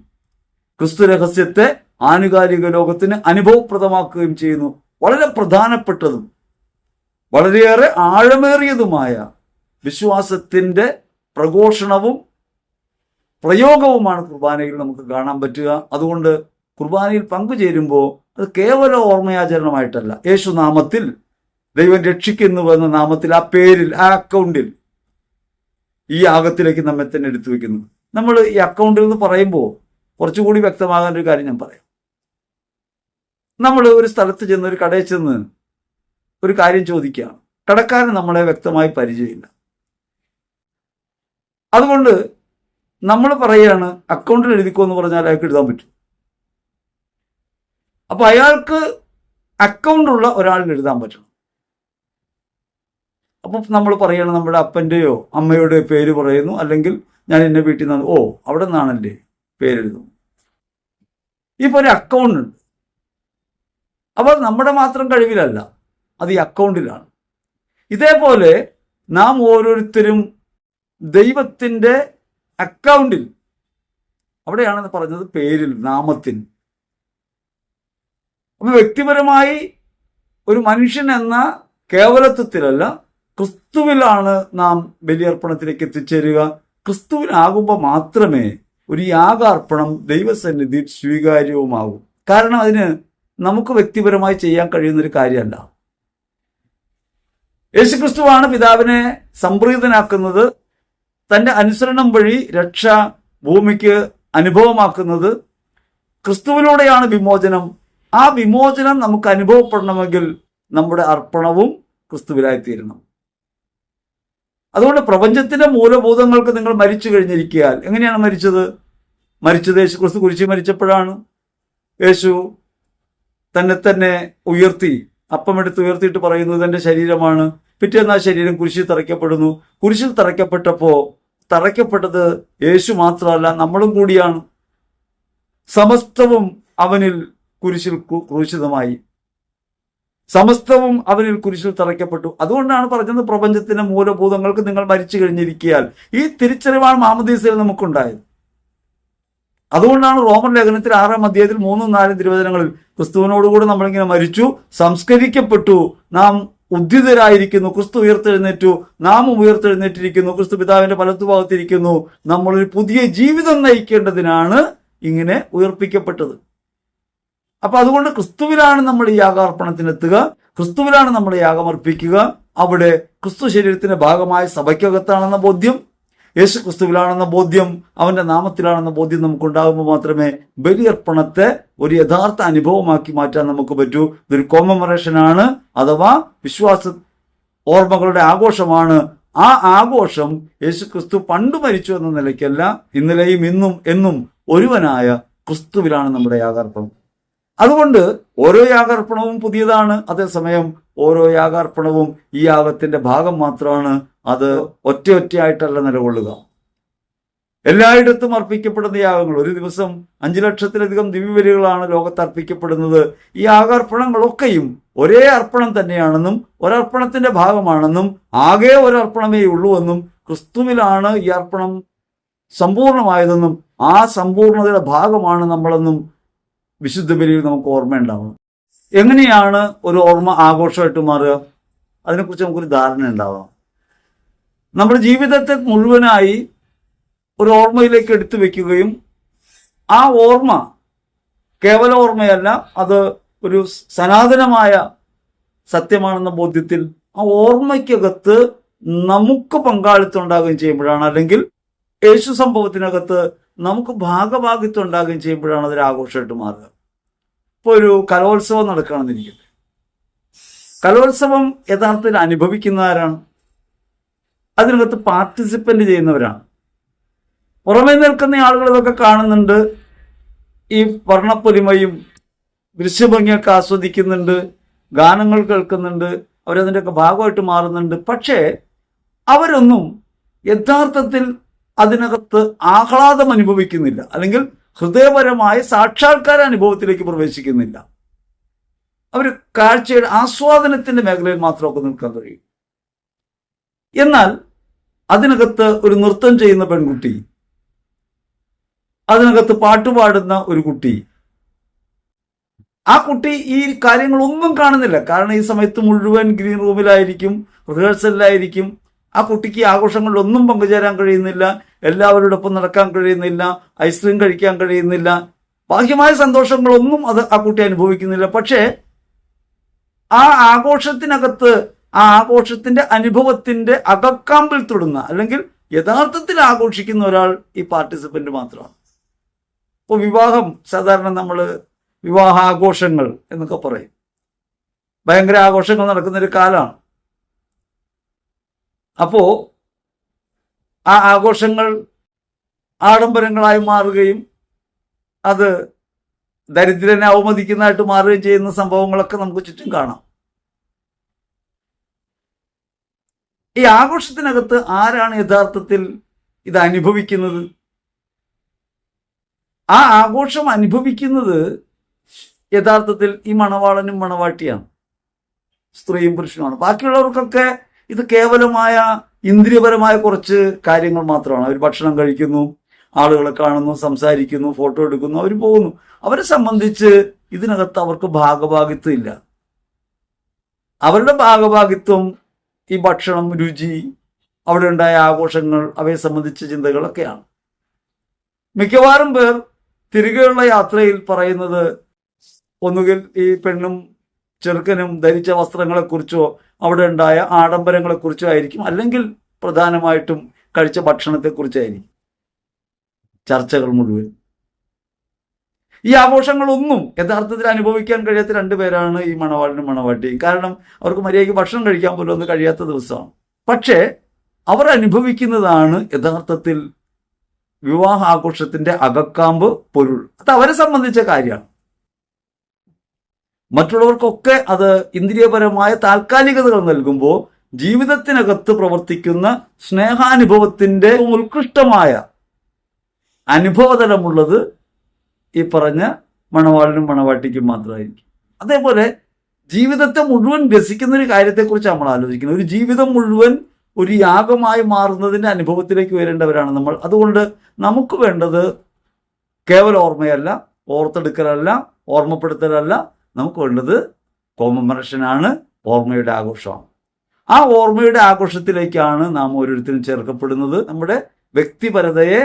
ക്രിസ്തു രഹസ്യത്തെ ആനുകാലിക ലോകത്തിന് അനുഭവപ്രദമാക്കുകയും ചെയ്യുന്നു. വളരെ പ്രധാനപ്പെട്ടതും വളരെയേറെ ആഴമേറിയതുമായ വിശ്വാസത്തിന്റെ പ്രഘോഷണവും പ്രയോഗവുമാണ് കുർബാനയിൽ നമുക്ക് കാണാൻ പറ്റുക. അതുകൊണ്ട് കുർബാനയിൽ പങ്കുചേരുമ്പോൾ അത് കേവല ഓർമ്മയാചരണമായിട്ടല്ല. യേശുനാമത്തിൽ ദൈവം രക്ഷിക്കുന്നു എന്ന നാമത്തിൽ ആ പേരിൽ ആ അക്കൗണ്ടിൽ ഈ യാഗത്തിലേക്ക് നമ്മെ തന്നെ എടുത്തു വെക്കുന്നു നമ്മൾ ഈ അക്കൗണ്ടിൽ നിന്ന് പറയുമ്പോൾ കുറച്ചുകൂടി വ്യക്തമാകാൻ ഒരു കാര്യം ഞാൻ പറയാം. നമ്മൾ ഒരു സ്ഥലത്ത് ചെന്ന് ഒരു കടയിൽ ചെന്ന് ഒരു കാര്യം ചോദിക്കുകയാണ് കടക്കാരൻ നമ്മളെ വ്യക്തമായി പരിചയമില്ല. അതുകൊണ്ട് നമ്മൾ പറയുകയാണ് അക്കൗണ്ടിൽ എഴുതിക്കോ എന്ന് പറഞ്ഞാൽ അയാൾക്ക് എഴുതാൻ പറ്റും. അപ്പൊ അയാൾക്ക് അക്കൗണ്ട് ഉള്ള ഒരാളിന് എഴുതാൻ പറ്റണം. അപ്പം നമ്മൾ പറയണം നമ്മുടെ അപ്പന്റെയോ അമ്മയുടെ പേര് പറയുന്നു. അല്ലെങ്കിൽ ഞാൻ എന്നെ വീട്ടിൽ നിന്ന് ഓ അവിടെ നിന്നാണല്ലേ പേരെഴുതുന്നു ഇപ്പൊ ഒരു അക്കൗണ്ട് ഉണ്ട്. അപ്പോൾ നമ്മുടെ മാത്രം കഴിവിലല്ല അത് ഈ അക്കൗണ്ടിലാണ്. ഇതേപോലെ നാം ഓരോരുത്തരും ദൈവത്തിന്റെ അക്കൗണ്ടിൽ അവിടെയാണെന്ന് പറഞ്ഞത് പേരിൽ നാമത്തിൽ. അപ്പൊ വ്യക്തിപരമായി ഒരു മനുഷ്യൻ എന്ന കേവലത്വത്തിലല്ല ക്രിസ്തുവിലാണ് നാം ബലിയർപ്പണത്തിലേക്ക് എത്തിച്ചേരുക. ക്രിസ്തുവിനാകുമ്പോൾ മാത്രമേ ഒരു യാഗാർപ്പണം ദൈവസന്നിധിയിൽ സ്വീകാര്യവുമാകൂ. കാരണം അതിന് നമുക്ക് വ്യക്തിപരമായി ചെയ്യാൻ കഴിയുന്നൊരു കാര്യമല്ല. യേശുക്രിസ്തുവാണ് പിതാവിനെ സംപ്രീതനാക്കുന്നത് തന്റെ അനുസരണം വഴി രക്ഷ ഭൂമിക്ക് അനുഭവമാക്കുന്നത്. ക്രിസ്തുവിലൂടെയാണ് വിമോചനം. ആ വിമോചനം നമുക്ക് അനുഭവപ്പെടണമെങ്കിൽ നമ്മുടെ അർപ്പണവും ക്രിസ്തുവിലായിത്തീരണം. അതുകൊണ്ട് പ്രപഞ്ചത്തിന്റെ മൂലഭൂതങ്ങൾക്ക് നിങ്ങൾ മരിച്ചു കഴിഞ്ഞിരിക്കാൻ എങ്ങനെയാണ് മരിച്ചത്? മരിച്ചത് യേശു ക്രിസ്തു കുരിശി മരിച്ചപ്പോഴാണ്. യേശു തന്നെ തന്നെ ഉയർത്തി അപ്പമെടുത്ത് ഉയർത്തിയിട്ട് പറയുന്നത് എന്റെ ശരീരമാണ്. പിറ്റേന്ന് ആ ശരീരം കുരിശിൽ തറയ്ക്കപ്പെടുന്നു. കുരിശിൽ തറയ്ക്കപ്പെട്ടപ്പോ തറയ്ക്കപ്പെട്ടത് യേശു മാത്രമല്ല നമ്മളും കൂടിയാണ്. സമസ്തവും അവനിൽ കുരിശിൽ ക്രൂശിതമായി. സമസ്തവും അവനിൽ കുരിശിൽ തറയ്ക്കപ്പെട്ടു. അതുകൊണ്ടാണ് പറഞ്ഞത് പ്രപഞ്ചത്തിന്റെ മൂലഭൂതങ്ങൾക്ക് നിങ്ങൾ മരിച്ചു കഴിഞ്ഞിരിക്കിയാൽ. ഈ തിരിച്ചറിവാണ് മാമദീസയിൽ നമുക്കുണ്ടായത്. അതുകൊണ്ടാണ് റോമൻ ലേഖനത്തിൽ ആറാം അധ്യായത്തിൽ മൂന്നും നാലും തിരുവചനങ്ങളിൽ ക്രിസ്തുവിനോടുകൂടി നമ്മളിങ്ങനെ മരിച്ചു സംസ്കരിക്കപ്പെട്ടു നാം ഉദ്ധിതരായിരിക്കുന്നു ക്രിസ്തു ഉയർത്തെഴുന്നേറ്റു നാം ഉയർത്തെഴുന്നേറ്റിരിക്കുന്നു ക്രിസ്തു പിതാവിന്റെ വലത്തുഭാഗത്തിരിക്കുന്നു. നമ്മളൊരു പുതിയ ജീവിതം നയിക്കേണ്ടതിനാണ് ഇങ്ങനെ ഉയർപ്പിക്കപ്പെട്ടത്. അപ്പൊ അതുകൊണ്ട് ക്രിസ്തുവിലാണ് നമ്മൾ ഈ യാഗാർപ്പണത്തിനെത്തുക ക്രിസ്തുവിലാണ് നമ്മൾ യാഗമർപ്പിക്കുക അവിടെ ക്രിസ്തു ശരീരത്തിന്റെ ഭാഗമായ സഭയ്ക്കകത്താണെന്ന ബോധ്യം യേശു ക്രിസ്തുവിലാണെന്ന ബോധ്യം അവന്റെ നാമത്തിലാണെന്ന ബോധ്യം നമുക്ക് നമുക്കുണ്ടാകുമ്പോൾ മാത്രമേ ബലിയർപ്പണത്തെ ഒരു യഥാർത്ഥ അനുഭവമാക്കി മാറ്റാൻ നമുക്ക് പറ്റൂ. ഇതൊരു കോമമറേഷൻ ആണ് അഥവാ വിശ്വാസ ഓർമ്മകളുടെ ആഘോഷമാണ്. ആ ആഘോഷം യേശു ക്രിസ്തു പണ്ട് മരിച്ചു എന്ന നിലയ്ക്കല്ല ഇന്നലെയും ഇന്നും എന്നും ഒരുവനായ ക്രിസ്തുവിലാണ് നമ്മുടെ യാഗാർപ്പണം. അതുകൊണ്ട് ഓരോ യാഗാർപ്പണവും പുതിയതാണ്. അതേസമയം ഓരോ യാഗാർപ്പണവും ഈ യാഗത്തിന്റെ ഭാഗം മാത്രമാണ്. അത് ഒറ്റ ഒറ്റയായിട്ടല്ല നിലകൊള്ളുക. എല്ലായിടത്തും അർപ്പിക്കപ്പെടുന്ന യാഗങ്ങൾ ഒരു ദിവസം അഞ്ചു ലക്ഷത്തിലധികം ദിവ്യബലികളാണ് ലോകത്ത് അർപ്പിക്കപ്പെടുന്നത്. ഈ യാഗാർപ്പണങ്ങളൊക്കെയും ഒരേ അർപ്പണം തന്നെയാണെന്നും ഒരർപ്പണത്തിന്റെ ഭാഗമാണെന്നും ആകെ ഒരർപ്പണമേ ഉള്ളൂ എന്നും ക്രിസ്തുവിലാണ് ഈ അർപ്പണം സമ്പൂർണമായതെന്നും ആ സമ്പൂർണതയുടെ ഭാഗമാണ് നമ്മളെന്നും വിശുദ്ധ ബലിയിൽ നമുക്ക് ഓർമ്മയുണ്ടാവണം. എങ്ങനെയാണ് ഒരു ഓർമ്മ ആഘോഷമായിട്ട് മാറുക? അതിനെക്കുറിച്ച് നമുക്കൊരു ധാരണ ഉണ്ടാവണം നമ്മുടെ ജീവിതത്തെ മുഴുവനായി ഒരു ഓർമ്മയിലേക്ക് എടുത്തു വെക്കുകയും ആ ഓർമ്മ കേവല ഓർമ്മയല്ല അത് ഒരു സനാതനമായ സത്യമാണെന്ന ബോധ്യത്തിൽ ആ ഓർമ്മയ്ക്കകത്ത് നമുക്ക് പങ്കാളിത്തം ഉണ്ടാകുകയും ചെയ്യുമ്പോഴാണ് അല്ലെങ്കിൽ യേശു സംഭവത്തിനകത്ത് നമുക്ക് ഭാഗഭാഗിത്വം ഉണ്ടാകുകയും ചെയ്യുമ്പോഴാണ് അതൊരു ആഘോഷമായിട്ട് മാറുക. ഇപ്പോൾ ഒരു കലോത്സവം നടക്കുകയാണെന്നിരിക്കട്ടെ കലോത്സവം യഥാർത്ഥത്തിൽ അനുഭവിക്കുന്ന ആരാണ്? അതിനകത്ത് പാർട്ടിസിപ്പന്റ് ചെയ്യുന്നവരാണ്. പുറമേ നിൽക്കുന്ന ആളുകൾ ഇതൊക്കെ കാണുന്നുണ്ട്. ഈ വർണപ്പൊലിമയും ദൃശ്യഭംഗിയൊക്കെ ആസ്വദിക്കുന്നുണ്ട്. ഗാനങ്ങൾ കേൾക്കുന്നുണ്ട്. അവരതിന്റെയൊക്കെ ഭാഗമായിട്ട് മാറുന്നുണ്ട്. പക്ഷേ അവരൊന്നും യഥാർത്ഥത്തിൽ അതിനകത്ത് ആഹ്ലാദം അനുഭവിക്കുന്നില്ല. അല്ലെങ്കിൽ ഹൃദയപരമായ സാക്ഷാത്കാര അനുഭവത്തിലേക്ക് പ്രവേശിക്കുന്നില്ല. അവർ കാഴ്ചയുടെ ആസ്വാദനത്തിന്റെ മേഖലയിൽ മാത്രമൊക്കെ നിൽക്കാൻ കഴിയും. എന്നാൽ അതിനകത്ത് ഒരു നൃത്തം ചെയ്യുന്ന പെൺകുട്ടി അതിനകത്ത് പാട്ടുപാടുന്ന ഒരു കുട്ടി ആ കുട്ടി ഈ കാര്യങ്ങളൊന്നും കാണുന്നില്ല. കാരണം ഈ സമയത്ത് മുഴുവൻ ഗ്രീൻ റൂമിലായിരിക്കും റിഹേഴ്സലിലായിരിക്കും. ആ കുട്ടിക്ക് ആഘോഷങ്ങളിലൊന്നും പങ്കുചേരാൻ കഴിയുന്നില്ല എല്ലാവരോടൊപ്പം നടക്കാൻ കഴിയുന്നില്ല ഐസ്ക്രീം കഴിക്കാൻ കഴിയുന്നില്ല. ബാഹ്യമായ സന്തോഷങ്ങളൊന്നും അത് ആ കുട്ടി അനുഭവിക്കുന്നില്ല. പക്ഷേ ആ ആഘോഷത്തിനകത്ത് ആ ആഘോഷത്തിന്റെ അനുഭവത്തിന്റെ അകക്കാമ്പിൽ തൊടുന്ന അല്ലെങ്കിൽ യഥാർത്ഥത്തിൽ ആഘോഷിക്കുന്ന ഒരാൾ ഈ പാർട്ടിസിപ്പന്റ് മാത്രമാണ്. ഇപ്പോൾ വിവാഹം സാധാരണ നമ്മൾ വിവാഹ ആഘോഷങ്ങൾ എന്നൊക്കെ പറയും. ഭയങ്കര ആഘോഷങ്ങൾ നടക്കുന്നൊരു കാലമാണ്. അപ്പോ ആ ആഘോഷങ്ങൾ ആഡംബരങ്ങളായി മാറുകയും അത് ദരിദ്രനെ അവമതിക്കുന്നതായിട്ട് മാറുകയും ചെയ്യുന്ന സംഭവങ്ങളൊക്കെ നമുക്ക് ചുറ്റും കാണാം. ഈ ആഘോഷത്തിനകത്ത് ആരാണ് യഥാർത്ഥത്തിൽ ഇത് അനുഭവിക്കുന്നത്? ആ ആഘോഷം അനുഭവിക്കുന്നത് യഥാർത്ഥത്തിൽ ഈ മണവാളനും മണവാട്ടിയാണ്. സ്ത്രീയും പുരുഷനുമാണ്. ബാക്കിയുള്ളവർക്കൊക്കെ ഇത് കേവലമായ ഇന്ദ്രിയപരമായ കുറച്ച് കാര്യങ്ങൾ മാത്രമാണ്. അവർ ഭക്ഷണം കഴിക്കുന്നു ആളുകളെ കാണുന്നു സംസാരിക്കുന്നു ഫോട്ടോ എടുക്കുന്നു അവർ പോകുന്നു. അവരെ സംബന്ധിച്ച് ഇതിനകത്ത് അവർക്ക് ഭാഗഭാഗിത്വം ഇല്ല. അവരുടെ ഭാഗഭാഗിത്വം ഈ ഭക്ഷണം രുചി അവിടെ ഉണ്ടായ ആഘോഷങ്ങൾ അവയെ സംബന്ധിച്ച ചിന്തകളൊക്കെയാണ്. മിക്കവാറും പേർ തിരികെയുള്ള യാത്രയിൽ പറയുന്നത് ഒന്നുകിൽ ഈ പെണ്ണും ചെറുക്കനും ധരിച്ച വസ്ത്രങ്ങളെക്കുറിച്ചോ അവിടെ ഉണ്ടായ ആഡംബരങ്ങളെക്കുറിച്ചോ ആയിരിക്കും. അല്ലെങ്കിൽ പ്രധാനമായിട്ടും കഴിച്ച ഭക്ഷണത്തെക്കുറിച്ചായിരിക്കും. ചർച്ചകൾ മുഴുവൻ. ഈ ആഘോഷങ്ങളൊന്നും യഥാർത്ഥത്തിൽ അനുഭവിക്കാൻ കഴിയാത്ത രണ്ടുപേരാണ് ഈ മണവാളിനും മണവാട്ടിയും. കാരണം അവർക്ക് മര്യാദയ്ക്ക് ഭക്ഷണം കഴിക്കാൻ പോലും ഒന്നും കഴിയാത്ത ദിവസമാണ്. പക്ഷേ അവർ അനുഭവിക്കുന്നതാണ് യഥാർത്ഥത്തിൽ വിവാഹ ആഘോഷത്തിന്റെ അകക്കാമ്പ് പൊരുൾ. അത് അവരെ സംബന്ധിച്ച കാര്യമാണ്. മറ്റുള്ളവർക്കൊക്കെ അത് ഇന്ദ്രിയപരമായ താൽക്കാലികതകൾ നൽകുമ്പോൾ ജീവിതത്തിനകത്ത് പ്രവർത്തിക്കുന്ന സ്നേഹാനുഭവത്തിന്റെ ഉത്കൃഷ്ടമായ അനുഭവതലമുള്ളത് ഈ പറഞ്ഞ മണവാളിനും മണവാട്ടിക്കും മാത്രമായിരിക്കും. അതേപോലെ ജീവിതത്തെ മുഴുവൻ രസിക്കുന്ന ഒരു കാര്യത്തെക്കുറിച്ച് നമ്മൾ ആലോചിക്കുന്നത് ഒരു ജീവിതം മുഴുവൻ ഒരു യാഗമായി മാറുന്നതിന്റെ അനുഭവത്തിലേക്ക് വരേണ്ടവരാണ് നമ്മൾ. അതുകൊണ്ട് നമുക്ക് വേണ്ടത് കേവല ഓർമ്മയല്ല ഓർത്തെടുക്കലല്ല ഓർമ്മപ്പെടുത്തലല്ല. നമുക്ക് വേണ്ടത് കോമമറേഷനാണ് ഓർമ്മയുടെ ആഘോഷമാണ്. ആ ഓർമ്മയുടെ ആഘോഷത്തിലേക്കാണ് നാം ഓരോരുത്തരും ചേർക്കപ്പെടുന്നത്. നമ്മുടെ വ്യക്തിപരതയെ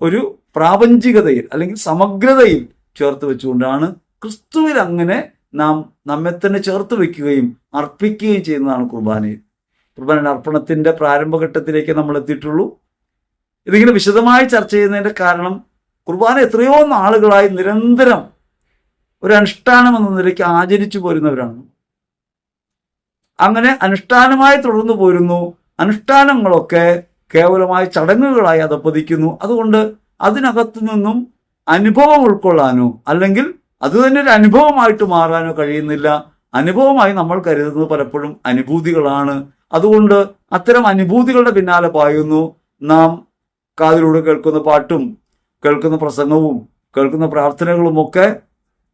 ഒരു പ്രാപഞ്ചികതയിൽ അല്ലെങ്കിൽ സമഗ്രതയിൽ ചേർത്ത് വെച്ചുകൊണ്ടാണ് ക്രിസ്തുവിൽ അങ്ങനെ നാം നമ്മെ തന്നെ ചേർത്ത് വെക്കുകയും അർപ്പിക്കുകയും ചെയ്യുന്നതാണ് കുർബാനയിൽ കുർബാനയുടെ അർപ്പണത്തിന്റെ പ്രാരംഭഘട്ടത്തിലേക്ക് നമ്മൾ എത്തിയിട്ടുള്ളൂ. ഇതിങ്ങനെ വിശദമായി ചർച്ച ചെയ്യുന്നതിന്റെ കാരണം കുർബാന എത്രയോ നാളുകളായി നിരന്തരം ഒരു അനുഷ്ഠാനം എന്ന നിലയ്ക്ക് ആചരിച്ചു പോരുന്നവരാണ്. അങ്ങനെ അനുഷ്ഠാനമായി തുടർന്നു പോരുന്നു. അനുഷ്ഠാനങ്ങളൊക്കെ കേവലമായി ചടങ്ങുകളായി അതപ്പതിക്കുന്നു അതുകൊണ്ട് അതിനകത്തു നിന്നും അനുഭവം ഉൾക്കൊള്ളാനോ അല്ലെങ്കിൽ അത് തന്നെ ഒരു അനുഭവമായിട്ട് മാറാനോ കഴിയുന്നില്ല. അനുഭവമായി നമ്മൾ കരുതുന്നത് പലപ്പോഴും അനുഭൂതികളാണ്. അതുകൊണ്ട് അത്തരം അനുഭൂതികളുടെ പിന്നാലെ പായുന്നു. നാം കാതിലൂടെ കേൾക്കുന്ന പാട്ടും കേൾക്കുന്ന പ്രസംഗവും കേൾക്കുന്ന പ്രാർത്ഥനകളുമൊക്കെ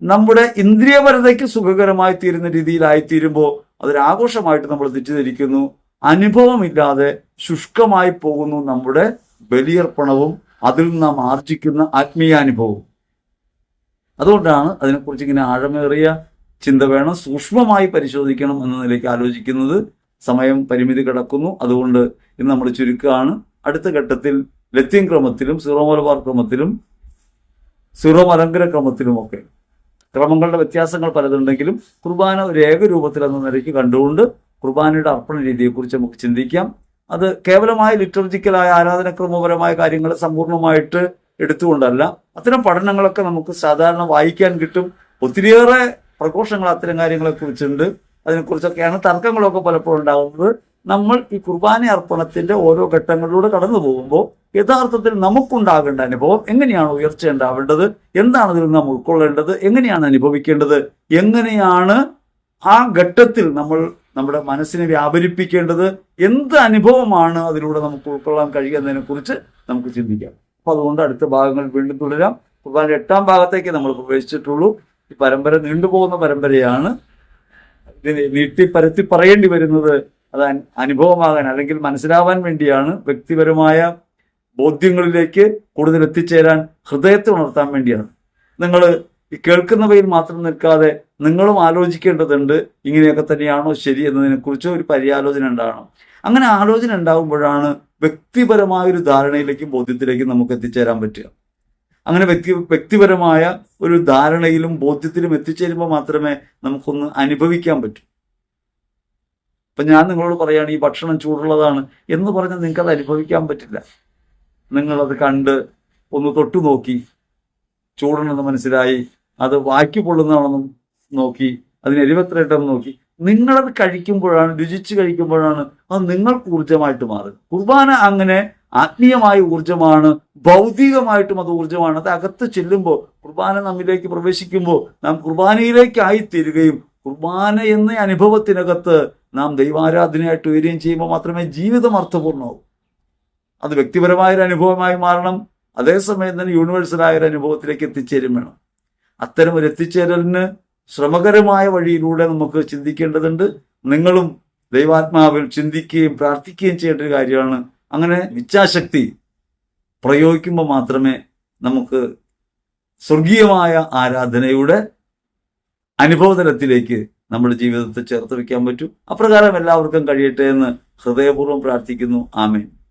നമ്മുടെ ഇന്ദ്രിയപരതയ്ക്ക് സുഖകരമായി തീരുന്ന രീതിയിലായിത്തീരുമ്പോൾ അതൊരാഘോഷമായിട്ട് നമ്മൾ തെറ്റിദ്ധരിക്കുന്നു. അനുഭവമില്ലാതെ ശുഷ്കമായി പോകുന്നു നമ്മുടെ ബലിയർപ്പണവും അതിൽ നാം ആർജിക്കുന്ന ആത്മീയാനുഭവവും അതുകൊണ്ടാണ് അതിനെക്കുറിച്ച് ഇങ്ങനെ ആഴമേറിയ ചിന്ത വേണം സൂക്ഷ്മമായി പരിശോധിക്കണം എന്ന നിലയ്ക്ക് ആലോചിക്കുന്നത്. സമയം പരിമിതി കിടക്കുന്നു. അതുകൊണ്ട് ഇന്ന് നമ്മൾ ചുരുക്കമാണ് അടുത്ത ഘട്ടത്തിൽ ലത്തീൻ ക്രമത്തിലും സീറോ മലബാർ ക്രമത്തിലും സീറോ മലങ്കര ക്രമത്തിലുമൊക്കെ ക്രമങ്ങളുടെ വ്യത്യാസങ്ങൾ പലതുണ്ടെങ്കിലും കുർബാന ഒരു ഏകരൂപത്തിൽ എന്ന നിലയ്ക്ക് കണ്ടുകൊണ്ട് കുർബാനയുടെ അർപ്പണ രീതിയെക്കുറിച്ച് നമുക്ക് ചിന്തിക്കാം. അത് കേവലമായ ലിറ്റർജിക്കലായ ആരാധനക്രമപരമായ കാര്യങ്ങൾ സമ്പൂർണമായിട്ട് എടുത്തുകൊണ്ടല്ല. അത്തരം പഠനങ്ങളൊക്കെ നമുക്ക് സാധാരണ വായിക്കാൻ കിട്ടും. ഒത്തിരിയേറെ പ്രഘോഷങ്ങൾ അത്തരം കാര്യങ്ങളെ കുറിച്ചുണ്ട് അതിനെക്കുറിച്ചൊക്കെയാണ് തർക്കങ്ങളൊക്കെ പലപ്പോഴും ഉണ്ടാകുന്നത്. നമ്മൾ ഈ കുർബാന അർപ്പണത്തിന്റെ ഓരോ ഘട്ടങ്ങളിലൂടെ കടന്നു പോകുമ്പോൾ യഥാർത്ഥത്തിൽ നമുക്കുണ്ടാകേണ്ട അനുഭവം എങ്ങനെയാണ് ഉയർച്ച ഉണ്ടാവേണ്ടത്? എന്താണ് ഇതിൽ നാം ഉൾക്കൊള്ളേണ്ടത്? എങ്ങനെയാണ് അനുഭവിക്കേണ്ടത്? എങ്ങനെയാണ് ആ ഘട്ടത്തിൽ നമ്മൾ നമ്മുടെ മനസ്സിനെ വ്യാപരിപ്പിക്കേണ്ടത് എന്ത് അനുഭവമാണ് അതിലൂടെ നമുക്ക് ഉൾക്കൊള്ളാൻ കഴിയുന്നതിനെ കുറിച്ച് നമുക്ക് ചിന്തിക്കാം. അപ്പൊ അതുകൊണ്ട് അടുത്ത ഭാഗങ്ങൾ വീണ്ടും തുടരാം. കുർബാന എട്ടാം ഭാഗത്തേക്ക് നമ്മൾ പ്രവേശിച്ചിട്ടുള്ളൂ. ഈ പരമ്പര നീണ്ടുപോകുന്ന പരമ്പരയാണ്. ഇതിനെ നീട്ടി പരത്തി പറയേണ്ടി വരുന്നത് അത് അനുഭവമാകാൻ അല്ലെങ്കിൽ മനസ്സിലാവാൻ വേണ്ടിയാണ്. വ്യക്തിപരമായ ബോധ്യങ്ങളിലേക്ക് കൂടുതൽ എത്തിച്ചേരാൻ ഹൃദയത്തെ ഉണർത്താൻ വേണ്ടിയാണ്. നിങ്ങൾ കേൾക്കുന്നവയിൽ മാത്രം നിൽക്കാതെ നിങ്ങളും ആലോചിക്കേണ്ടതുണ്ട് ഇങ്ങനെയൊക്കെ തന്നെയാണോ ശരി എന്നതിനെക്കുറിച്ച് ഒരു പര്യാലോചന ഉണ്ടാകണം അങ്ങനെ ആലോചന ഉണ്ടാകുമ്പോഴാണ് വ്യക്തിപരമായ ഒരു ധാരണയിലേക്കും ബോധ്യത്തിലേക്കും നമുക്ക് എത്തിച്ചേരാൻ പറ്റുക. അങ്ങനെ വ്യക്തി വ്യക്തിപരമായ ഒരു ധാരണയിലും ബോധ്യത്തിലും എത്തിച്ചേരുമ്പോൾ മാത്രമേ നമുക്കൊന്ന് അനുഭവിക്കാൻ പറ്റൂ. ഇപ്പം ഞാൻ നിങ്ങളോട് പറയുകയാണ് ഈ ഭക്ഷണം ചൂടുള്ളതാണ് എന്ന് പറഞ്ഞാൽ നിങ്ങൾക്കത് അനുഭവിക്കാൻ പറ്റില്ല. നിങ്ങളത് കണ്ട് ഒന്ന് തൊട്ടു നോക്കി ചൂടുണ്ടെന്ന് മനസ്സിലായി അത് വാക്കി പൊള്ളുന്നതാണെന്നും നോക്കി അതിന് എരിവത്രയിട്ടെന്ന് നോക്കി. നിങ്ങളത് കഴിക്കുമ്പോഴാണ് രുചിച്ച് കഴിക്കുമ്പോഴാണ് അത് നിങ്ങൾക്ക് ഊർജമായിട്ട് മാറുക. കുർബാന അങ്ങനെ ആത്മീയമായ ഊർജമാണ് ഭൗതികമായിട്ടും അത് ഊർജമാണ്. അത് അകത്ത് ചെല്ലുമ്പോൾ കുർബാന നമ്മിലേക്ക് പ്രവേശിക്കുമ്പോൾ നാം കുർബാനയിലേക്കായി തീരുകയും കുർബാന എന്ന അനുഭവത്തിനകത്ത് നാം ദൈവാരാധനയായിട്ട് ഉയരുകയും ചെയ്യുമ്പോൾ മാത്രമേ ജീവിതം അർത്ഥപൂർണമാവൂ. അത് വ്യക്തിപരമായ ഒരു അനുഭവമായി മാറണം. അതേസമയം തന്നെ യൂണിവേഴ്സലായ ഒരു അനുഭവത്തിലേക്ക് എത്തിച്ചേരും വേണം അത്തരം ഒരു എത്തിച്ചേരലിന് ശ്രമകരമായ വഴിയിലൂടെ നമുക്ക് ചിന്തിക്കേണ്ടതുണ്ട്. നിങ്ങളും ദൈവാത്മാവിൽ ചിന്തിക്കുകയും പ്രാർത്ഥിക്കുകയും ചെയ്യേണ്ട ഒരു കാര്യമാണ്. അങ്ങനെ ഇച്ഛാശക്തി പ്രയോഗിക്കുമ്പോൾ മാത്രമേ നമുക്ക് സ്വർഗീയമായ ആരാധനയുടെ അനുഭവതലത്തിലേക്ക് നമ്മുടെ ജീവിതത്തെ ചേർത്ത് വയ്ക്കാൻ പറ്റൂ. അപ്രകാരം എല്ലാവർക്കും കഴിയട്ടെ എന്ന് ഹൃദയപൂർവം പ്രാർത്ഥിക്കുന്നു. ആമേൻ.